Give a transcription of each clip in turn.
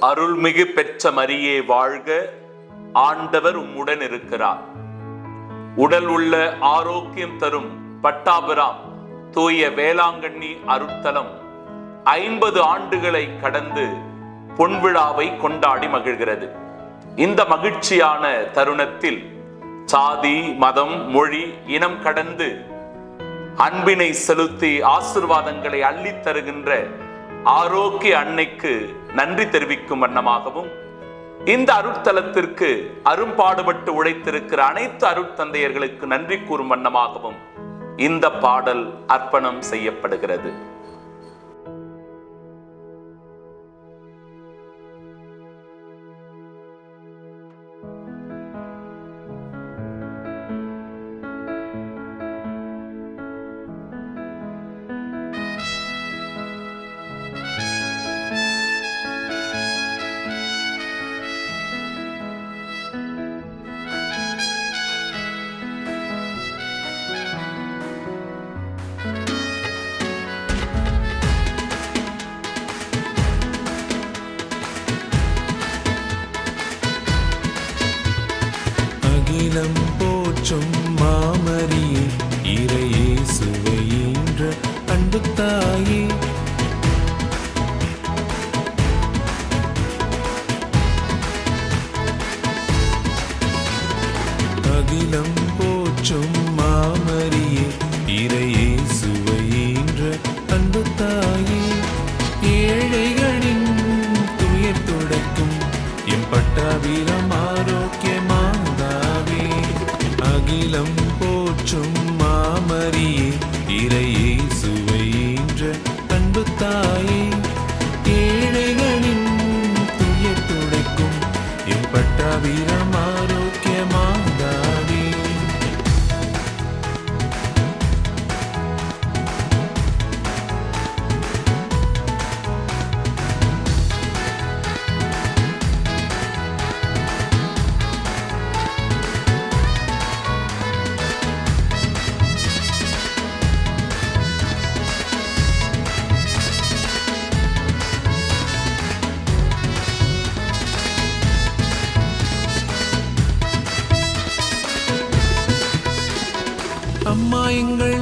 அருள்மிகு பெற்ற மரியே வாழ்க ஆண்டவர் உம்முடன் இருக்கிறார். உடல் உள்ள ஆரோக்கியம் தரும் பட்டாபிராம் தூய வேளாங்கண்ணி அருத்தலம் ஐம்பது ஆண்டுகளை கடந்து பொன்விழாவை கொண்டாடி மகிழ்கிறது. இந்த மகிழ்ச்சியான தருணத்தில் சாதி மதம் மொழி இனம் கடந்து அன்பினை செலுத்தி ஆசிர்வாதங்களை அள்ளித் தருகின்ற ஆரோக்கிய அன்னைக்கு நன்றி தெரிவிக்கும் வண்ணமாகவும் இந்த அருட்தலத்திற்கு அரும்பாடுபட்டு உழைத்திருக்கிற அனைத்து அருட்தந்தையர்களுக்கு நன்றி கூறும் வண்ணமாகவும் இந்த பாடல் அர்ப்பணம் செய்யப்படுகிறது. அகிலம் போற்றும் மாமரியே இறையே சுவையின்ற அன்பு தாயே. அகிலம் போற்றும் மாமரியே இறையே சுவையின்ற அன்பு தாயே. ஏழைகளின் துயர் துடைக்கும் என் பட்டாபிரம் அம்மா எங்கள்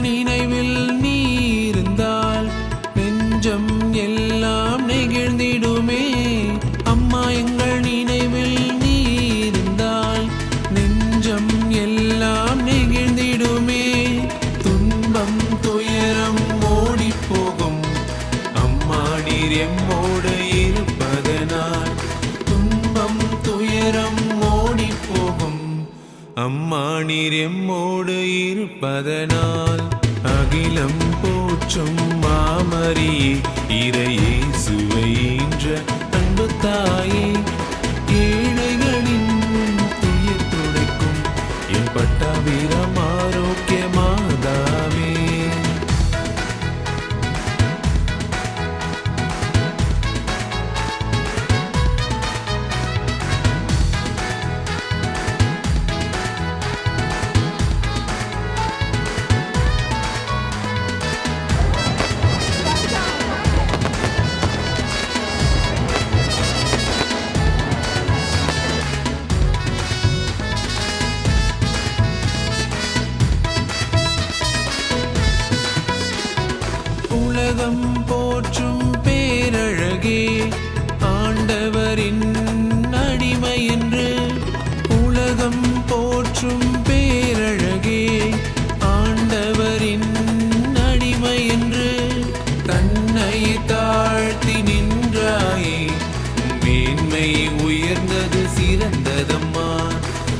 அம்மா நீர் எம்மோடு இருப்பதனால் அகிலம் போற்றும் மாமரியே இறையே பேரழகே ஆண்டவரின் அடிமை என்று உலகம் போற்றும் பேரழகே ஆண்டவரின் அடிமை என்று தன்னை தாழ்த்தி நின்றாயே. மேன்மை உயர்ந்தது சிறந்ததம்மா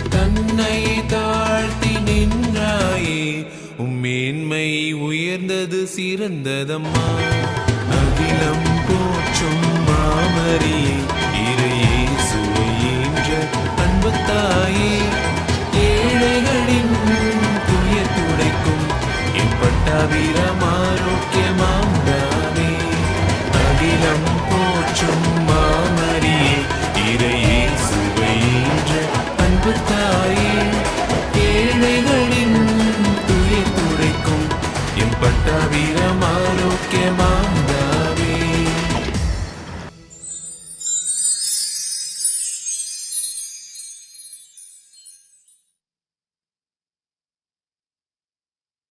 தன்னை தாழ்த்தி நின்றாயே. உம் மேன்மை உயர்ந்தது சிறந்ததம்மா அகிலம் போற்றும் மாமரியே இரு இயேசுவை என்ற அன்பு தாயே ஏழைகளின் துய துடைக்கும் இப்பட்டாவிரம் ஆரோக்கியமாம் தானே அகிலம் போற்றும் மாமரியே இரு இயேசுவை என்ற அன்பு தாயே ஏழைகளின் துய துடைக்கும் இப்பட்டாவிரம்